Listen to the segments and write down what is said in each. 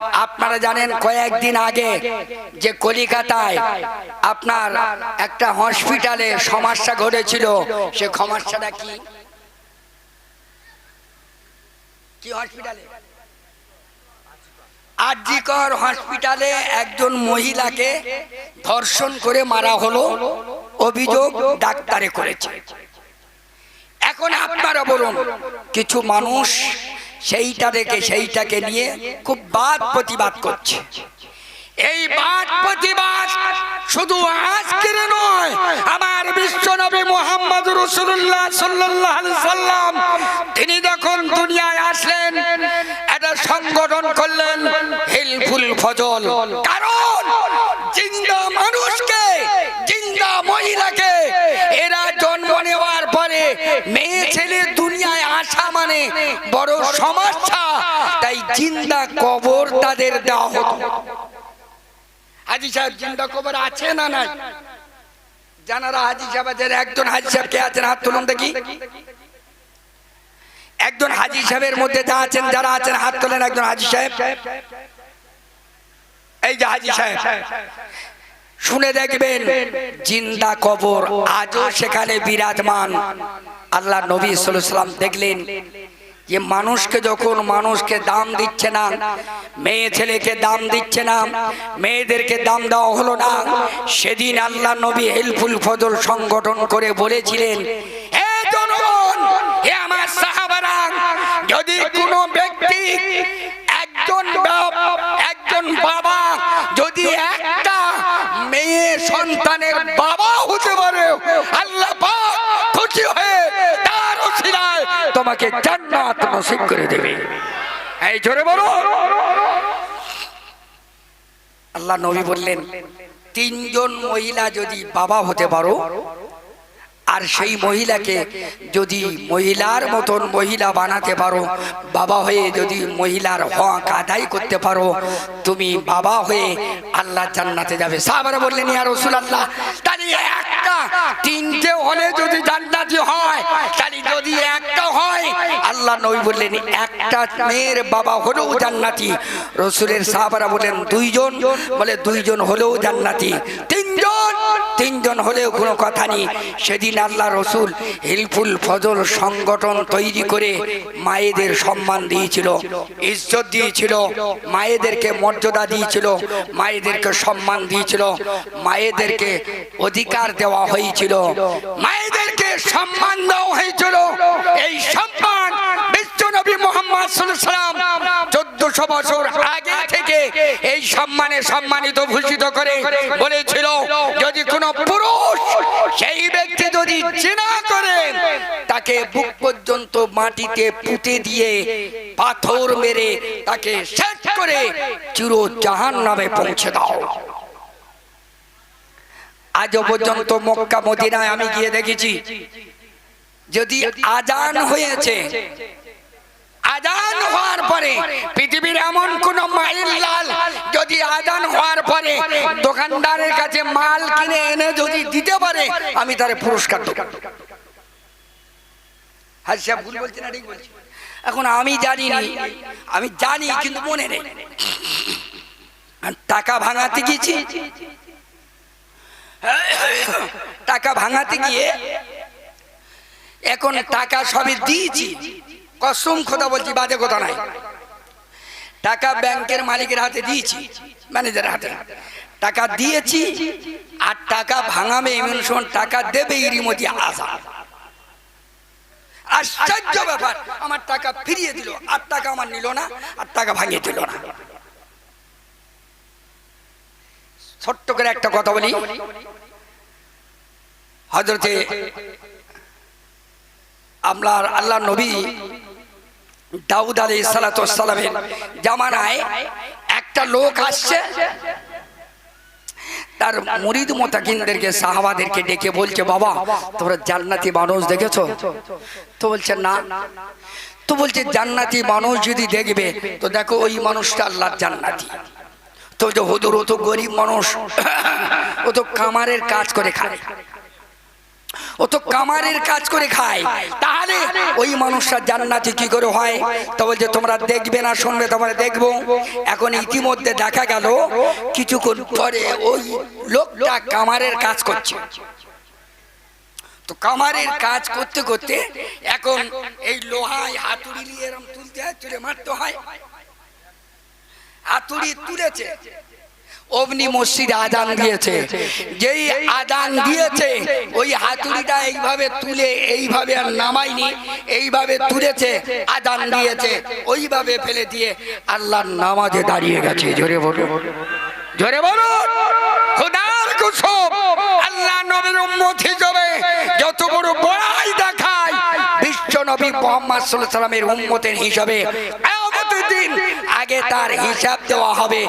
আপনারা জানেন কয়েকদিন আগে যে কলিকাতায় আপনার একটা হসপিটালে সমস্যা ঘটেছিল, সে সমস্যাটা কি? হসপিটালে? আরজিকর হসপিটালে একজন মহিলাকে ধর্ষণ করে মারা হলো, অভিযোগ ডাক্তারে করেছে। এখন আপনারা বলুন, কিছু মানুষ সেইটা দেখে সেইটাকে নিয়ে খুব বাদ প্রতিবাদ করছে। এই বাদ প্রতিবাদ শুধু আজকের নয়, আমার বিশ্বনবী মোহাম্মদ রসুল্লাহ সাল্লাহ সাল্লাম, তিনি যখন দুনিয়ায় আসলেন, একটা সংগঠন করলেন, হিলফুল ফজল। কারণ জিন্দা মানুষকে জিন্দা মহিলাকে এরা জন্ম নেওয়ার পরে মেয়ে ছেলে দুনিয়ায় আসা মানে বড় সমস্যা। তাই জিন্দা কবর তাদের দেওয়া হতো। হাজি সাহেব জিন্দা কবর আছে না নাই? জানারা হাজি সাহেবের একজন হাজি সাহেব কে আছেন? হাত তুলুন দেখি। একজন হাজি সাহেবের মধ্যে যা আছেন যারা আছেন হাত তোলেন একজন হাজি সাহেব। এই যে হাজি সাহেব শুনে দেখবেন জিন্দা কবর আজও সেখানে বিরাজমান। আল্লাহ নবী সাল্লাম দেখলেন যে মানুষকে যখন মানুষকে দাম দিচ্ছে না, মেয়ে ছেলেকে দাম দিচ্ছে না, মেয়েদেরকে দাম দেওয়া হলো না, সেদিন আল্লাহ নবী হেলফুল ফজল সংগঠন করে বলেছিলেন, হে আমার সাহাবারা, যদি কোনো ব্যক্তি একজন একজন বাবা যদি একটা মেয়ে সন্তানের বাবা হতে পারে, আল্লাহ পাক খুশি হয়ে তার ওসিলায় তোমাকে জান্নাত নসিব করে দেবে। এই জোরে বলো। আল্লাহ নবী বললেন, তিনজন মহিলা যদি বাবা হতে পারো, আর সেই মহিলাকে যদি মহিলার মতন মহিলা বানাতে পারো, বাবা হয়ে যদি মহিলার হক আদায় করতে পারো, তুমি বাবা হয়ে আল্লাহ জান্নাতে যাবে। সাহাবারা বললেন, ইয়া রসুল আল্লাহ তাহলে একটা তিনটে হলে যদি জান্নাতি হয়, তাহলে যদি একটা হয়, আল্লাহ নবী বললেন, একটা মেয়ের বাবা হলেও জান্নাতি। রসুলের সাহাবারা বললেন, দুইজন? বলে, দুইজন হলেও জান্নাতি। তিনজন? তিনজন হলেও কোনো কথা নেই। সেদিন আল্লাহ রসুল হিলফুল ফজল সংগঠন তৈরি করে মায়েদের সম্মান দিয়েছিল, ইজ্জত দিয়েছিল, মায়েদেরকে মর্যাদা দিয়েছিল, মায়েদেরকে সম্মান দিয়েছিল, মায়েদেরকে অধিকার দেওয়া হয়েছিল। মায়েদেরকে সম্মান দেওয়া হয়েছিল। এই সম্মান বিশ্বনবী মোহাম্মদ সাল্লাম চোদ্দশো বছর আগে থেকে এই সম্মানে সম্মানিত ভূষিত করে বলেছিল। যদি কোনো পুরুষ সেই ব্যক্তি যদি চেনা করে, তাকে বুক পর্যন্ত মাটিতে পুঁতে দিয়ে পাথর মেরে তাকে শেষ করে চির জাহান নামে পৌঁছে দাও। আজও পর্যন্ত মক্কা, মদিনায় আমি গিয়ে দেখেছি। যদি আজান হয়েছে, আজান হওয়ার পরে পৃথিবীর এমন লাল যদি হওয়ার পরে দোকানদারের কাছে মাল কিনে এনে যদি দিতে পারে, আমি পুরস্কার এখন আমি জানি নি, আমি জানি, কিন্তু মনে নেই। টাকা ভাঙাতে গেছি টাকা ভাঙাতে গিয়ে এখন টাকা সবই দিয়েছি। কসম খোদা বলছি, বাজে কথা নাই টাকা ব্যাংকের মালিকের হাতে দিয়েছি, ম্যানেজারের হাতে। টাকা দিয়েছি, আর টাকা ভাঙাবে এমন সময় টাকা দেবে মধ্যে আসা আশ্চর্য ব্যাপার, আমার টাকা ফিরিয়ে দিল, আর টাকা আমার নিল না, আর টাকা ভাঙিয়ে দিল না। ছোট্ট করে একটা কথা বলি। হজরতে আমরা আল্লাহ নবী দাউদ আলী সালাতামের জামানায় একটা লোক আসছে। তার মুরিদ মোতাকিনদেরকে, সাহাবাদেরকে ডেকে বলছে, বাবা, তোমরা জান্নাতি মানুষ দেখেছ? তো বলছে, না। তো বলছে, জান্নাতি মানুষ যদি দেখবে, তো দেখো ওই মানুষটা আল্লাহ জান্নাতি। তো যে হুদুর ও তো গরিব মানুষ। ও তো কামারের কাজ করে খায়। ও তো কামারের কাজ করে খায়। তাহলে ওই মানুষটা জান্নাতি কি করে হয়? তো বলছে, তোমরা দেখবে না, শুনবে, তোমরা দেখব। এখন ইতিমধ্যে দেখা গেল, কিছুক্ষণ পরে ওই লোকটা কামারের কাজ করছে। তো কামারের কাজ করতে করতে এখন এই লোহায় হাতুড়ি নিয়ে এরম তুলতে হয়, তুলে মারতে হয়। হাতুড়ি তুলেছে। অগ্নি মসজিদ আদান দিয়েছে। যেই আদান দিয়েছে, ওই হাতুড়িটা এইভাবে তুলে, এইভাবে আর নামাইনি এইভাবে তুলেছে, আদান দিয়েছে, ওইভাবে ফেলে দিয়ে আল্লাহর নামাজে দাঁড়িয়ে গেছে। জোরে বলো জোরে বলো খোদার কুসুম, আল্লাহ নবীর উম্মত হিসেবে যত বড় বড়াই দেখায়, বিশ্ব নবী মোহাম্মদ সাল্লামের উম্মতের হিসাবে দিন আগে তার হিসাব দেওয়া হবে।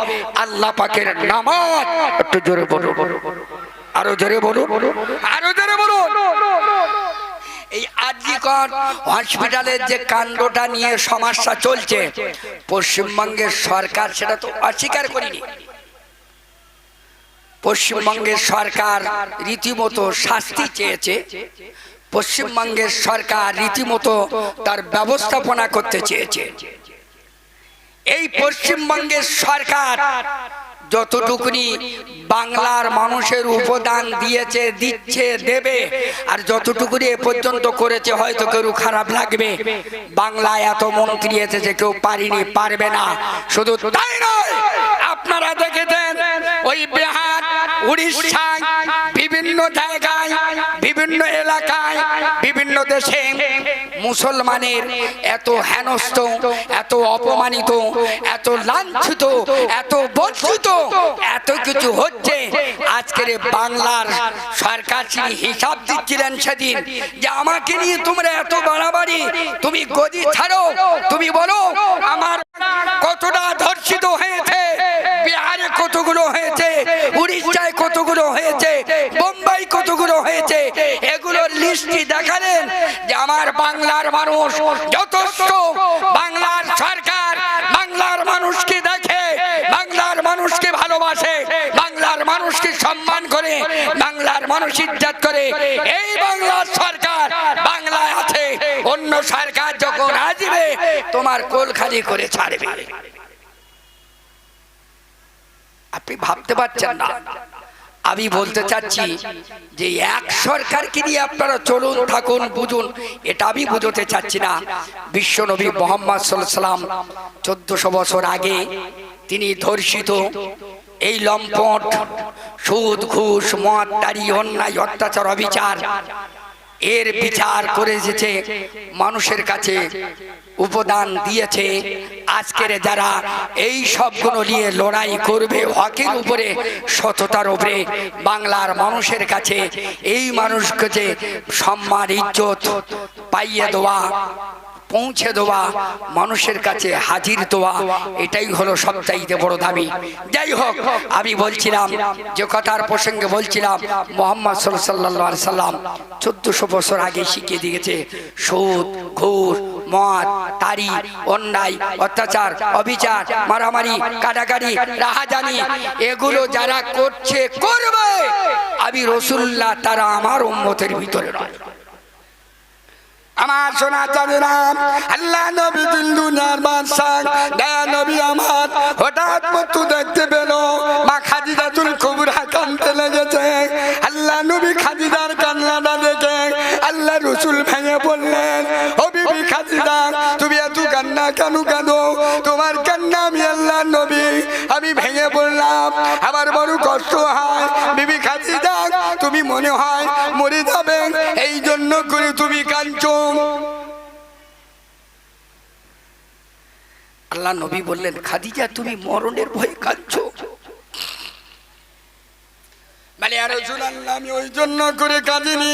আল্লাহ পাকের নামাজ। একটু জোরে বলো আরও জোরে বলো আরও জোরে বলো এই আরজিকর হসপিটালের যে কাণ্ডটা নিয়ে সমস্যা চলছে পশ্চিমবঙ্গের সরকার সেটা তো অস্বীকার করিনি। পশ্চিমবঙ্গের সরকার রীতিমতো শাস্তি চেয়েছে। পশ্চিমবঙ্গের সরকার রীতিমতো তার ব্যবস্থাপনা করতে চেয়েছে। এই পশ্চিমবঙ্গের সরকার যতটুকুনি বাংলার মানুষের উপদান দিয়েছে, দিচ্ছে, দেবে, আর যতটুকুনি এ পর্যন্ত করেছে হয়তো কেউ খারাপ লাগবে। বাংলায় এত মন্ত্রী এসেছে, কেউ পারিনি, পারবে না। শুধু তাই নয়, আপনারা দেখেছেন ওই বিহার, উড়িষ্যায়, বিভিন্ন জায়গায় বিভিন্ন এলাকায়, বিভিন্ন দেশে মুসলমানের এত হেনস্থ, এত অপমানিত, এত লাঞ্ছিত, এত বঞ্চিত, এত কিছু হচ্ছে। আজকের বাংলার সরকার হিসাব দিচ্ছিলেন সেদিন যে আমাকে নিয়ে তোমরা এত বাড়াবাড়ি, তুমি গদি ছাড়ো, তুমি বলো, আমার কতটা ধর্ষিত হয়েছে, বিহারে কতগুলো হয়েছে, উড়িষ্যায় কতগুলো হয়েছে, বোম্বাই হয়েছে এগুলোর লিস্টটি দেখালেন যে আমার বাংলার মানুষ যথেষ্ট বাংলার সরকার বাংলার মানুষকে দেখে বাংলার মানুষকে ভালোবাসে বাংলার মানুষকে সম্মান করে বাংলার মানুষ ইজ্জত করে। এই বাংলার সরকার বাংলায় আছে। অন্য সরকার যখন আসবে তোমার কোল খালি করে ছাড়বে। আপনি ভাবতে পারছেন না। আমি বলতে চাচ্ছি যে এক সরকারকে নিয়ে আপনারা চলুন, থাকুন, বুঝুন, এটা আমি বুঝতে চাচ্ছি না। বিশ্বনবী মোহাম্মদ সাল্লাম চোদ্দশো বছর আগে তিনি ধর্ষিত। এই লম্পট, সুদ, ঘুষ, মদ অন্যায়, অত্যাচার, অবিচার, এর বিচার করে এসেছে, মানুষের কাছে উপদান দিয়েছে। আজকের যারা এই সবগুলো নিয়ে লড়াই করবে, হকের উপরে সততার উপরে বাংলার মানুষের কাছে এই মানুষকে সম্মান, ইজ্জত পাইয়ে দেওয়া, পৌঁছে দেওয়া, মানুষের কাছে হাজির দেওয়া, এটাই হলো সবচাইতে বড় দাবি। যাই হোক, আমি বলছিলাম, যে কথার প্রসঙ্গে বলছিলাম, মোহাম্মদ সাল্লাহ সাল্লাম চোদ্দশো বছর আগে শিখিয়ে দিয়েছে, সুদ, ঘুষ মদ, তারি, অন্যায়, অত্যাচার, অবিচার, মারামারি, কাটাকাটি, রাহাজানি, এগুলো যারা করছে, করবে। আমি রসুল্লাহ, তারা আমার উম্মতের ভিতরে নয়। আমার সোনা চাঁদেরাম আল্লাহ নবী দিন দুনিয়ার বাদশাহ, দয়া নবী আমার। হঠাৎ মতো দেখতে পেল, মা খাদিজা তুল কুবরা কানতে লেগেছে। আল্লাহ নবী খাদিজার কান্নাটা দেখে আল্লাহ রসুল ভেঙে বললেন কেন কাঁদো তোমার কান্না আমি আল্লাহ নবী। আমি ভেঙে বললাম আমার বড় কষ্ট হয়। বিবি খাদিজা, তুমি মনে হয় মরে যাবে, এই জন্য করে তুমি কাঁদছো। আল্লাহ নবী বললেন, খাদিজা, তুমি মরণের ভয়ে কাঁদছো। মানে আরও ওই জন্য করে কাঁদিনি।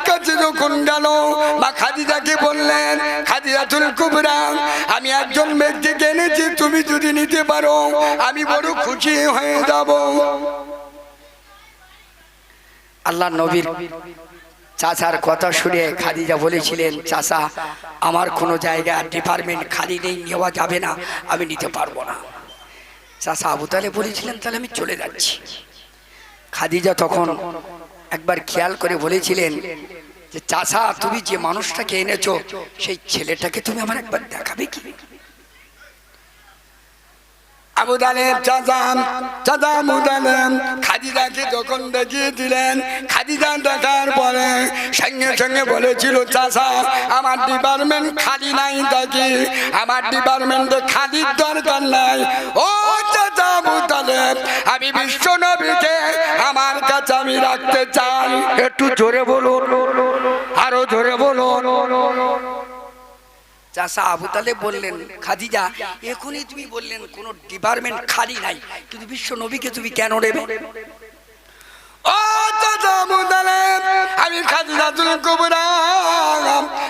আমি একজন তুমি যদি নিতে পারো, আমি বড় খুশি হয়ে যাব। আল্লাহ নবীর চাচার কথা শুনে খাদিজা বলেছিলেন, চাচা, আমার কোনো জায়গা ডিপার্টমেন্ট খালি নেই, নেওয়া যাবে না, আমি নিতে পারব না। চাচা আবু তালে বলেছিলেন, তাহলে আমি চলে যাচ্ছি। খাদিজা তখন একবার খেয়াল করে বলেছিলেন যে চাচা, তুমি যে মানুষটাকে এনেছো, সেই ছেলেটাকে তুমি আমার একবার দেখাবে কি? যখন দেখিয়ে দিলেন, খাদিজা দেখার পরে সঙ্গে সঙ্গে বলেছিল আমার ডিপার্টমেন্ট খালি দেখি, আমার ডিপার্টমেন্টে খালির দরকার নাই। ও আবু আমি বিশ্ব নবীকে আমার কাছে আমি রাখতে চাই। একটু জোরে বলুন, আরও জোরে বলুন। চাষা আবু তালে বললেন, খাদিজা, এখনই তুমি বললেন, কোন ডিপার্টমেন্ট খালি নাই। কিন্তু বিশ্ব নবীকে তুমি কেন নেবে আমি খাদিজাতুল কুবরা।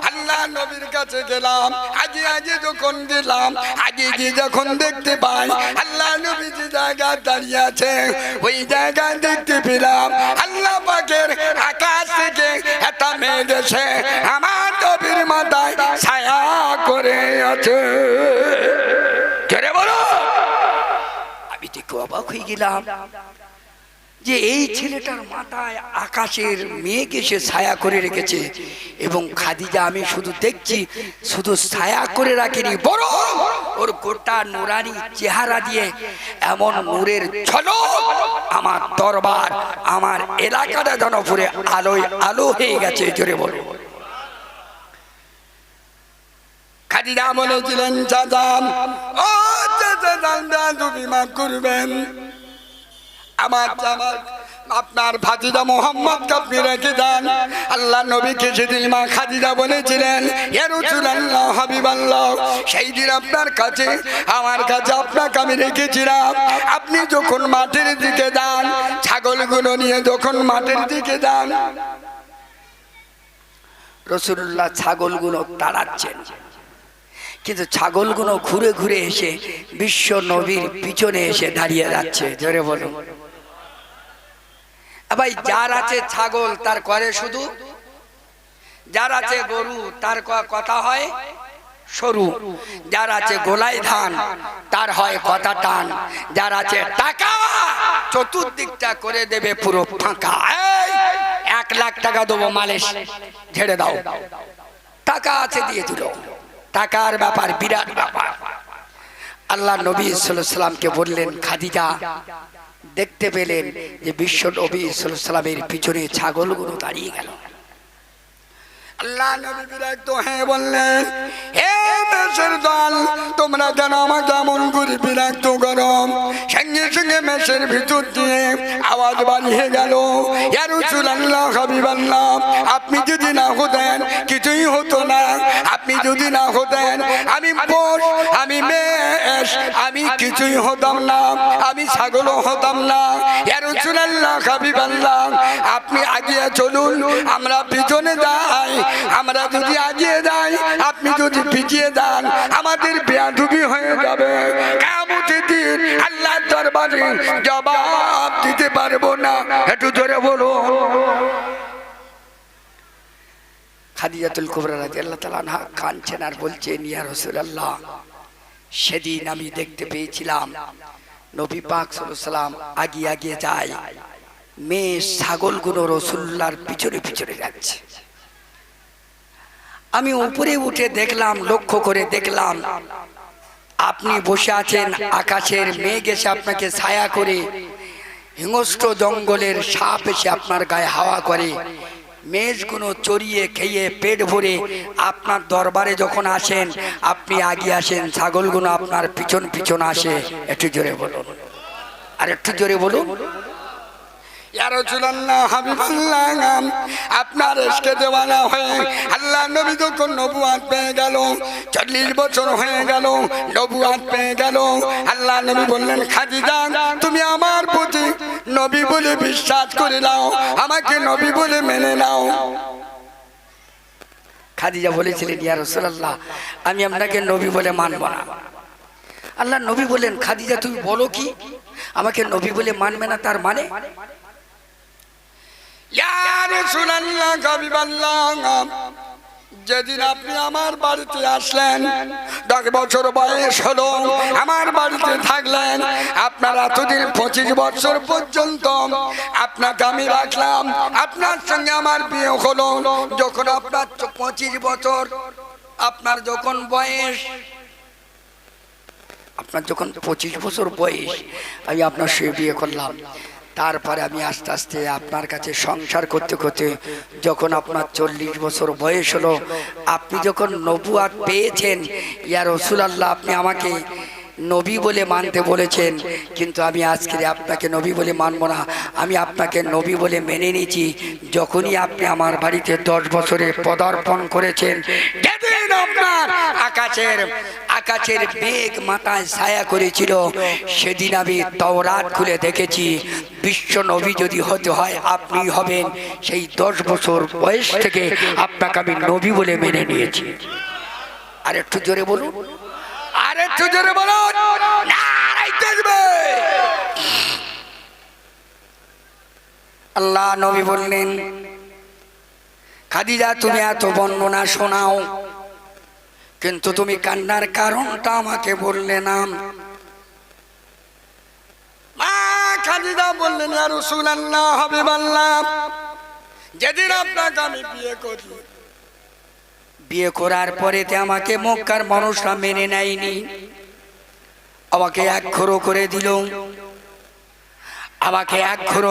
আল্লাহ নবীর কাছে গেলাম আগে আগে যখন গেলাম আগে গিয়ে যখন দেখতে পাই, আল্লাহ নবী যে জায়গায় দাঁড়িয়ে আছে ওই জায়গায় দেখতে পেলাম, আল্লাহ পাকের আকাশ থেকে একটা মেয়ে দেশে আমার নবীর মাথায় ছায়া করে আছে। কে বলো? আমি দেখে অবাক হয়ে গেলাম। যে এই ছেলেটার মাথায় আকাশের মেয়েকে সে ছায়া করে রেখেছে এবং খাদিজা, আমি শুধু দেখছি, শুধু ছায়া করে রাখেনি বড় ওর গোটা নুরানি চেহারা দিয়ে এমন নূরের ছলো আমার দরবার, আমার এলাকাটা যেন আলোয় আলো হয়ে গেছে, জোরে বলো। খাদিজা বলেছিলেন চাচাম ও চাচা তুমি মাফ করবেন। আমার আমার আপনার ভাতিজা মোহাম্মদ আপনি রেখে দেন আল্লাহ নবীকে সেদিন মা খাদিজা বলেছিলেন ইয়ারুসুলাল্লাহ হাবিবাল্লাহ সেই দিন আপনার কাছে, আমার কাছে আপনাকে আমি রেখেছিলাম। আপনি যখন মাঠের দিকে যান, ছাগলগুলো নিয়ে যখন মাঠের দিকে যান রসুল্লাহ ছাগলগুলো তাড়াচ্ছেন। কিন্তু ছাগলগুলো ঘুরে ঘুরে এসে বিশ্ব নবীর পিছনে এসে দাঁড়িয়ে যাচ্ছে। জোরে বলো ভাই, যার আছে ছাগল, তার করে শুধু। যার আছে গরু, তার কথা হয় সরু। যার আছে গোলাই ধান, তার হয় কথা টান। যার আছে টাকা, চতুর্দিকটা করে দেবে পুরো ফাঁকা। এক লাখ টাকা দেবো মালিশ, ঝেড়ে দাও। টাকা আছে, দিয়ে দিল। টাকার ব্যাপার, বিরাট ব্যাপার। আল্লাহ নবী সাল্লামকে বললেন, খাদিজা দেখতে পেলেন যে বিশ্ব নবী সাল্লামের পিছনে ছাগলগুলো দাঁড়িয়ে গেল। সঙ্গে সঙ্গে ভিতর দিয়ে আওয়াজ আপনি যদি না হতেন, কিছুই হতো না। আপনি যদি না হতেন, আমি বোস, আমি মেষ আমি কিছুই হতাম না, আমি ছাগলও হতাম না। ইয়ারুসুলাল্লাহ হাবিবাল্লাহ, আপনি আগিয়ে চলুন, আমরা পিছনে যাই, আমরা যদি আগিয়ে যাই, আপনি যদি পিছিয়ে যান, আমাদের বেয়াদুবি হয়ে যাবে। আল্লাহ দরবারে জবাব দিতে পারব না। একটু জোরে বলো খাদিজাতুল কুবরা রাদিয়াল্লাহু তাআলা আনহা কাঁদছেন আর বলছেন, ইয়া রাসূলুল্লাহ সেদিন আমি দেখতে পেয়েছিলাম নবী পাক সাল্লাম আগিয়ে আগিয়ে যায়। মেয়ে ছাগলগুলো রসুল্লাহর পিছনে পিছনে যাচ্ছে। আমি উপরে উঠে দেখলাম, লক্ষ্য করে দেখলাম, আপনি বসে আছেন আকাশের মেঘ এসে আপনাকে ছায়া করে, হিংস্র জঙ্গলের সাপ এসে আপনার গায়ে হাওয়া করে মেজগুলো চড়িয়ে খেয়ে পেট ভরে আপনার দরবারে যখন আসেন, আপনি আগে আসেন, ছাগলগুলো আপনার পিছন পিছন আসে। একটু জোরে বলুন। আর একটু জোরে বলুন। আপনার হয়ে আল্লাহ গেল, চল্লিশ বছর হয়ে গেল গেল, আল্লাহ নবী বললেন, খাদিজা, তুমি আমার প্রতি নবী বলে বিশ্বাস করে নাও, আমাকে নবী বলে মেনে নাও। খাদিজা বলেছিলেন, ইয়া আমি আপনাকে নবী বলে মানব না। আল্লাহ নবী বলেন খাদিজা, তুমি বলো কি? আমাকে নবী বলে মানবে না, তার মানে? যেদিন আপনি আমার বাড়িতে আসলেন, দশ বছর বয়স হলো, আমার বাড়িতে থাকলেন, আপনার এতদিন পঁচিশ বছর পর্যন্ত আপনাকে আমি রাখলাম। আপনার সঙ্গে আমার বিয়ে হলো, যখন আপনার পঁচিশ বছর, আপনার যখন বয়স, আপনার যখন পঁচিশ বছর বয়স, আমি আপনার সে বিয়ে করলাম। তারপরে আমি আস্তে আস্তে আপনার কাছে সংসার করতে করতে যখন আপনার চল্লিশ বছর বয়স হলো, আপনি যখন নবুয়াত পেয়েছেন, ইয়া রসুলাল্লাহ, আপনি আমাকে নবী বলে মানতে বলেছেন, কিন্তু আমি আজকে আপনাকে নবী বলে মানব না। আমি আপনাকে নবী বলে মেনে নিয়েছি। যখনই আপনি আমার বাড়িতে দশ বছরে পদার্পণ করেছেন আকাশের আকাশের বেগ মাথায় ছায়া করেছিল। সেদিন আমি তওরাত খুলে দেখেছি। বিশ্ব নবী যদি হতে হয় আপনি হবেন। সেই দশ বছর বয়স থেকে আপনাকে আমি নবী বলে মেনে নিয়েছি। আর একটু জোরে বলুন। আর একটু জোরে বলুন। আল্লাহ নবী বললেন, খাদিজা তুমি এত বর্ণনা শোনাও। কিন্তু তুমি কান্নার কারণটা আমাকে বললে না। মা বললেন আর রসুলাল্লাহ হবে আমি বিয়ে করি। বিয়ে করার পরেতে আমাকে মক্কার মানুষরা মেনে নেয়নি। আমাকে এক করে দিল।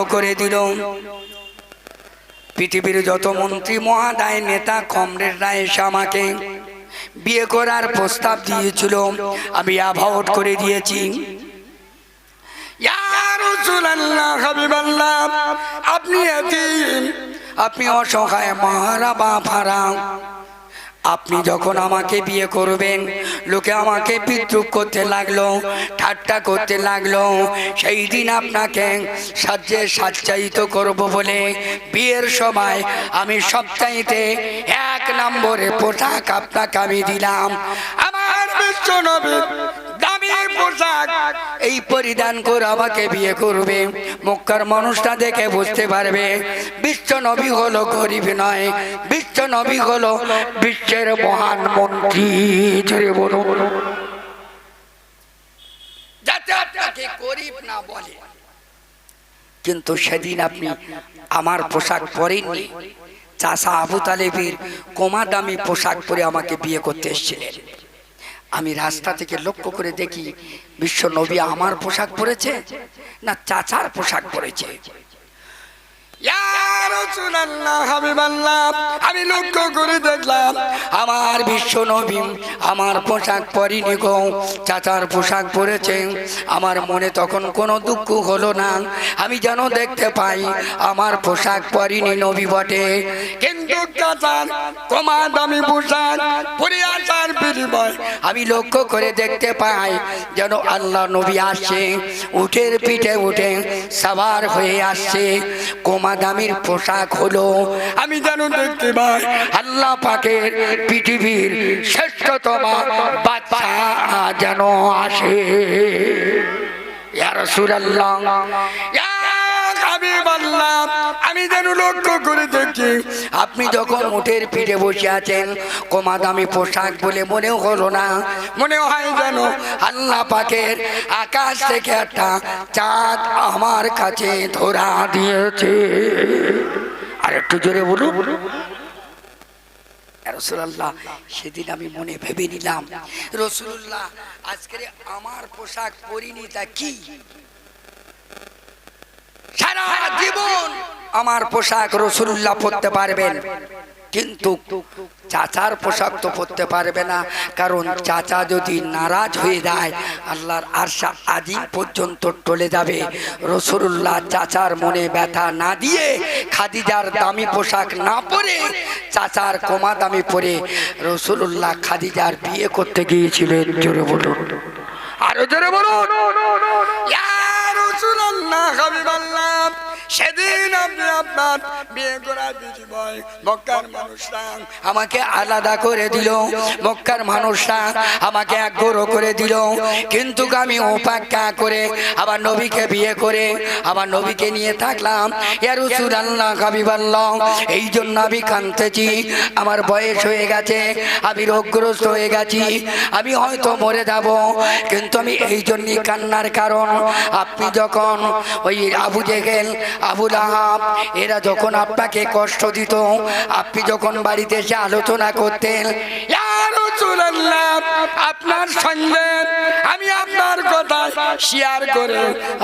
করে পৃথিবীর যত মন্ত্রী, মহাদায়, নেতা, কমরেডরা এসে আমাকে বিয়ে করার প্রস্তাব দিয়েছিল। আমি অ্যাভাউট করে দিয়েছি। আপনি আপনি অসহায় মহারা বা ফারা আপনি যখন আমাকে বিয়ে করবেন, লোকে আমাকে বিদ্রুপ করতে লাগল, ঠাট্টা করতে লাগল। সেই দিন আপনাকে সাজ্যে সাচ্চায়িত করব বলে বিয়ের সময় আমি সপ্তাহিতে এক নম্বরে পোশাক আপনাকে আমি দিলাম। আমার বিশ্ব নবী এই পরিধান করে আমাকে বিয়ে করবে। মক্কার মানুষটা দেখে বুঝতে পারবে, বিশ্ব নবী হলো গরিব নয়, বিশ্ব নবী হলো বিশ্বের মহান মন্ত্রী। যাতে আপনাকে গরিব না কিন্তু সেদিন আপনি আমার পোশাক পরেননি। চাষা আবু তালেবের কমা দামি পোশাক পরে আমাকে বিয়ে করতে এসেছিলেন। আমি রাস্তা থেকে লক্ষ্য করে দেখি বিশ্ব নবী আমার পোশাক পরেছে না চাচার পোশাক পরেছে। আমি লক্ষ্য করে দেখলাম, আমার বিশ্ব নবী আমার পোশাক পরিনি চাচার পোশাক পরেছে, আমার মনে তখন কোনো দুঃখ হলো না, আমি যেন দেখতে পাই আমার পোশাক পরিনি নবী বটে, কিন্তু কাতার কমা দামি পোশাক পরে আসার আমি লক্ষ্য করে দেখতে পাই যেন আল্লাহ নবী আসছে। উঠের পিঠে উঠে সাবার হয়ে আসছে। কোমা দামির পোশাক হলো। আমি যেন দেখতে পাই আল্লাহ পাকের পৃথিবীর শ্রেষ্ঠতম বাচ্চা যেন আসে। ইয়া রাসূলুল্লাহ আমি যেন লক্ষ্য করে দেখি আপনি যখন উঠের পিঠে বসে আছেন কমা দামি পোশাক বলে মনেও হলো না। মনে হয় যেন আল্লাহ পাকের আকাশ থেকে একটা চাঁদ আমার কাছে ধরা দিয়েছে। আর একটু জোরে বলুন। রসুল্লাহ সেদিন আমি মনে ভেবে নিলাম রসুল্লাহ আজকে আমার পোশাক পরিনি তা কি? সারা জীবন। আমার পোশাক রসুল্লাহ পরতে পারবেন। কিন্তু চাচার পোশাক তো পরতে পারবে না। কারণ চাচা যদি নারাজ হয়ে যায়, আল্লাহর আরশা আজিম পর্যন্ত টলে যাবে। রসুল্লাহ চাচার মনে ব্যথা না দিয়ে খাদিজার দামি পোশাক না পরে চাচার কমা দামি পরে রসুল্লাহ খাদিজার বিয়ে করতে গিয়েছিলেন। জোরে বলুন। আরও জোরে বলুন। সেদিন আপনি আপনার বিয়ে করা দিদি ভাই মক্কার মানুষরা আমাকে আলাদা করে দিল। মক্কার মানুষরা আমাকে এক গরো করে দিল। কিন্তু আমি ওপাক্কা করে আবার নবীকে বিয়ে করে আবার নবীকে নিয়ে থাকলাম। ইয়ারুসুল আল্লাহ কাবিবাল্লাহ এই জন্য আমি কাঁদতেছি। আমার বয়স হয়ে গেছে, আমি রোগগ্রস্ত হয়ে গেছি, আমি হয়তো মরে যাব। কিন্তু আমি এই জন্যই কান্নার কারণ। আপনি যখন ওই আবু জেগেল আবুল আহাব এরা যখন আপনাকে কষ্ট দিত, আপনি যখন বাড়িতে এসে আলোচনা করতেন আপনার আমি আপনার কথা শেয়ার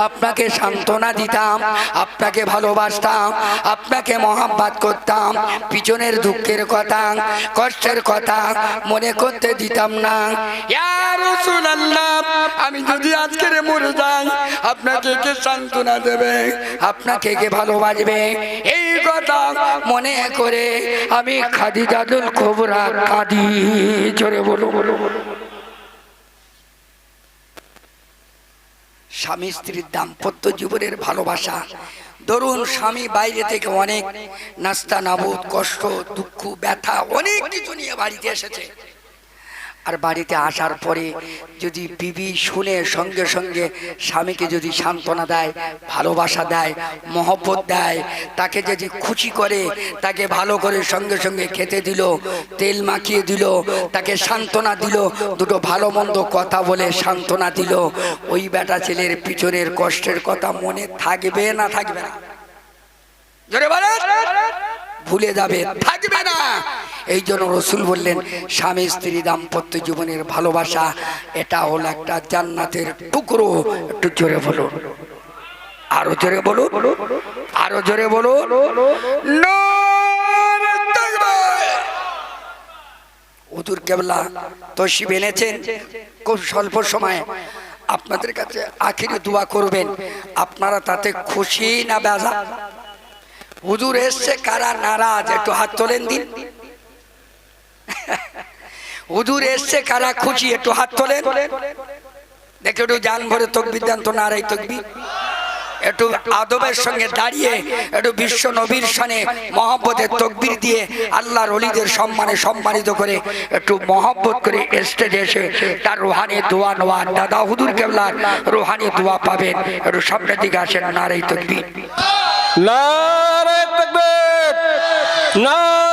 আপনাকে সান্ত্বনা দিতাম, আপনাকে ভালোবাসতাম, আপনাকে করতাম, পিছনের দুঃখের কথা, কষ্টের কথা মনে করতে দিতাম না। আমি যদি আজকে মরে যাই, আপনাকে সান্ত্বনা দেবে? আপনাকে কে কে ভালোবাসবে? এই কথা মনে করে আমি খাদিজাদুল খবরা কাঁদি। জোরে বলো বলো স্বামী স্ত্রীর দাম্পত্য জীবনের ভালোবাসা। ধরুন স্বামী বাইরে থেকে অনেক নাস্তা, নাবুদ, কষ্ট, দুঃখ, ব্যথা, অনেক কিছু নিয়ে বাড়িতে এসেছে। আর বাড়িতে আসার পরে যদি বিবি শুনে সঙ্গে সঙ্গে স্বামীকে যদি সান্ত্বনা দেয়, ভালোবাসা দেয়, মহব্বত দেয়, তাকে যদি খুশি করে, তাকে ভালো করে সঙ্গে সঙ্গে খেতে দিল, তেল মাখিয়ে দিল, তাকে সান্ত্বনা দিল, দুটো ভালো মন্দ কথা বলে সান্ত্বনা দিল, ওই বেটা ছেলের পিছনের কষ্টের কথা মনে থাকবে না থাকবে না? জোরে ভুলে যাবে। থাকবে না। এই জন্য রসুল বললেন, স্বামী স্ত্রী দাম্পত্য জীবনের ভালোবাসা, এটা হলো একটা জান্নাতের টুকরো। একটু জোরে বলুন। আরও জোরে বলুন। আরও জোরে তাকবীর। হুজুর কেবলা তসিব এনেছেন। খুব স্বল্প সময়ে আপনাদের কাছে আখিরি দোয়া করবেন। আপনারা তাতে খুশি না বেজা? হুজুর এসছে, কারা নারাজ? একটু হাত তোলেন দিন। হুজুর এসছে, কারা খুশি? একটু হাত তোলেন। দেখে একটু জান ভরে তকবির দেন, তো নারাই তকবি একটু আদবের সঙ্গে দাঁড়িয়ে একটু বিশ্ব নবীর সনে মহব্বতের তকবির দিয়ে আল্লাহর অলিদের সম্মানে সম্মানিত করে একটু মহব্বত করে স্টেজে এসে তার রুহানি দোয়া নোয়া দাদা হুদুর কেবলার রুহানি দোয়া পাবেন। একটু সামনের দিকে আসেন নারাই তকবির। নারে তকবীর। নারে